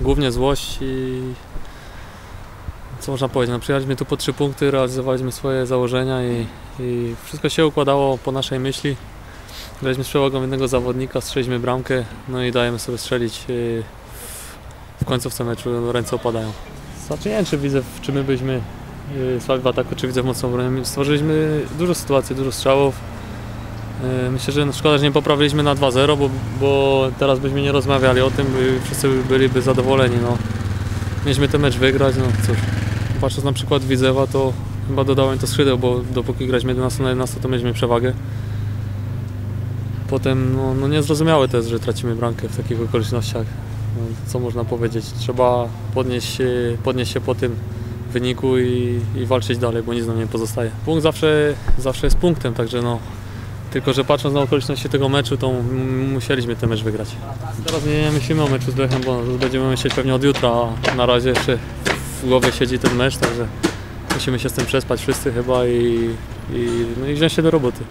Głównie złość i co można powiedzieć, no przyjechaliśmy tu po trzy punkty, realizowaliśmy swoje założenia i, i wszystko się układało po naszej myśli. Graliśmy z przewagą jednego zawodnika, strzeliśmy bramkę, no i dajemy sobie strzelić yy, w końcówce meczu, ręce opadają. Znaczy nie wiem, czy widzę, czy my byliśmy yy, słabi w ataku, czy widzę mocną obronie. Stworzyliśmy dużo sytuacji, dużo strzałów. Yy, Myślę, że szkoda, że nie poprawiliśmy na 2-0, bo, bo teraz byśmy nie rozmawiali o tym, by wszyscy byliby zadowoleni. No. Mieliśmy ten mecz wygrać, no cóż. Patrząc na przykład Widzewa, to chyba dodałem to skrzydeł, bo dopóki graliśmy 11 na 11, to mieliśmy przewagę. Potem no, no niezrozumiałe to jest, że tracimy bramkę w takich okolicznościach. No, co można powiedzieć? Trzeba podnieść, podnieść się po tym wyniku i, i walczyć dalej, bo nic nam nie pozostaje. Punkt zawsze, zawsze jest punktem, także no, tylko, że patrząc na okoliczności tego meczu, to musieliśmy ten mecz wygrać. Teraz nie, nie myślimy o meczu z Lechem, bo będziemy myśleć pewnie od jutra, a na razie jeszcze w głowie siedzi ten mecz, także musimy się z tym przespać wszyscy chyba i, i, no i wziąć się do roboty.